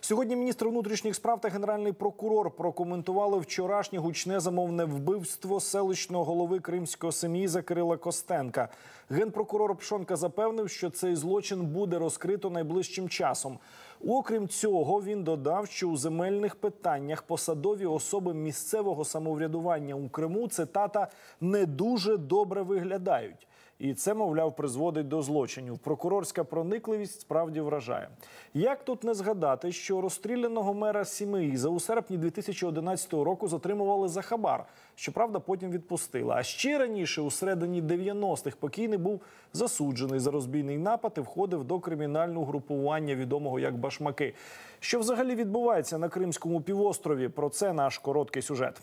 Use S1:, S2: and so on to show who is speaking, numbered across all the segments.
S1: Сьогодні міністр внутрішніх справ та генеральний прокурор прокоментували вчорашнє гучне замовне вбивство селищного голови кримського сем'їза Кирила Костенка. Генпрокурор Пшонка запевнив, що цей злочин буде розкрито найближчим часом. Окрім цього, він додав, що у земельних питаннях посадові особи місцевого самоврядування у Криму цитата не дуже добре виглядають. І це, мовляв, призводить до злочинів. Прокурорська проникливість справді вражає. Як тут не згадати, що розстріляного мера Сімеїза у серпні 2011 року затримували за хабар. Щоправда, потім відпустили. А ще раніше, у середині 90-х, покійний був засуджений за розбійний напад і входив до кримінального групування, відомого як Башмаки. Що взагалі відбувається на Кримському півострові? Про це наш короткий сюжет.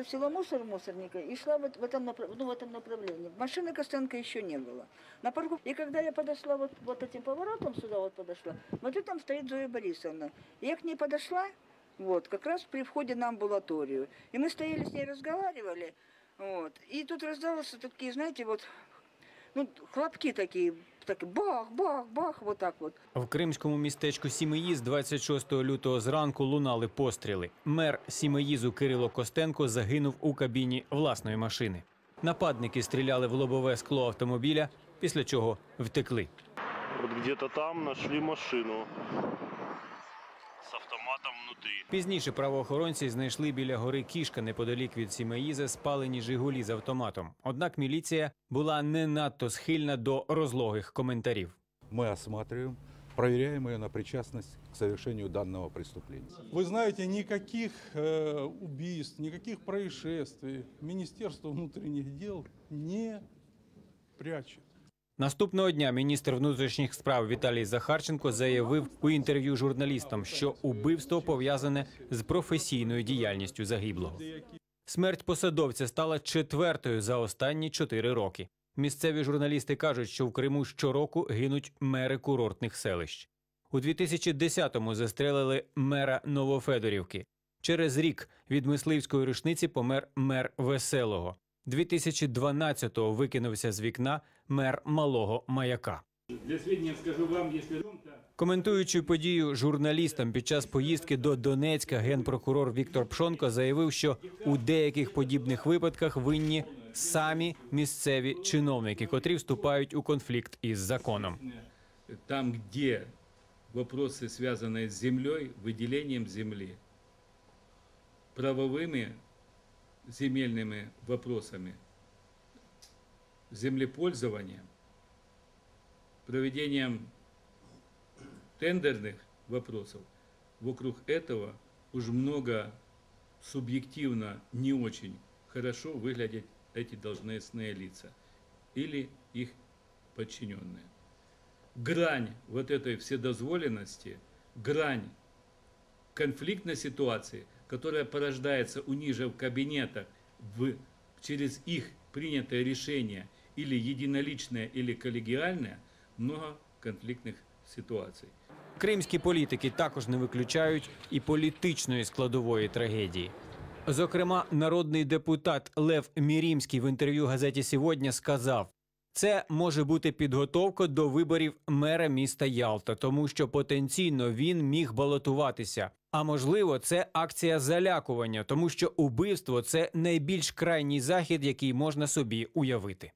S2: Бросила мусор мусорника и шла вот в этом, ну, в этом направлении. Машины Костенко еще не было. На парковке. И когда я подошла вот, вот этим поворотом, сюда вот подошла, смотрю, там стоит Зоя Борисовна. Я к ней подошла, вот, как раз при входе на амбулаторию. И мы стояли с ней, разговаривали, вот. И тут раздался такие, знаете, вот, ну, хлопки такі, так бах, бах, бах, отак так вот.
S3: В кримському містечку Сімеїз 26 лютого зранку лунали постріли. Мер Сімеїзу Кирило Костенко загинув у кабіні власної машини. Нападники стріляли в лобове скло автомобіля, після чого втекли.
S4: От где-то там нашли машину автоматом внутри.
S3: Пізніше правоохоронці знайшли біля гори кішка неподалік від Сімеїза спалені Жигулі з автоматом. Однак міліція була не надто схильна до розлогих коментарів.
S5: мы осматриваем, проверяем ее на причастность к совершению данного преступления.
S6: Вы знаете, никаких э, убийств, никаких происшествий Министерство внутренних дел не прячет.
S3: Наступного дня міністр внутрішніх справ Віталій Захарченко заявив у інтерв'ю журналістам, що убивство пов'язане з професійною діяльністю загиблого. Смерть посадовця стала четвертою за останні чотири роки. Місцеві журналісти кажуть, що в Криму щороку гинуть мери курортних селищ. У 2010-му застрелили мера Новофедорівки. Через рік від мисливської рушниці помер мер Веселого. 2012-го викинувся з вікна мер малого маяка.
S7: Для сведения скажу вам, если
S3: Коментуючи подію журналістам під час поїздки до Донецька, генпрокурор Віктор Пшонко заявив, що у деяких подібних випадках винні самі місцеві чиновники, котрі вступають у конфлікт із законом.
S7: там, где вопросы, связанные с землей, выделением земли, правовыми Земельными вопросами, землепользованием, проведением тендерных вопросов, вокруг этого уж много субъективно не очень хорошо выглядят эти должностные лица или их подчиненные. Грань вот этой вседозволенности, грань конфликтной ситуации, которая порождается у ниже в кабинетах в, через их принятое решение или единоличное, или коллегиальное, много конфликтных ситуаций.
S3: Кримські політики також не виключають і політичної складової трагедії. Зокрема, народний депутат Лев Мірімський в інтерв'ю газеті Сьогодні сказав: це може бути підготовка до виборів мера міста Ялта, тому що потенційно він міг балотуватися. А можливо, це акція залякування, тому що убивство це найбільш крайній захід, який можна собі уявити.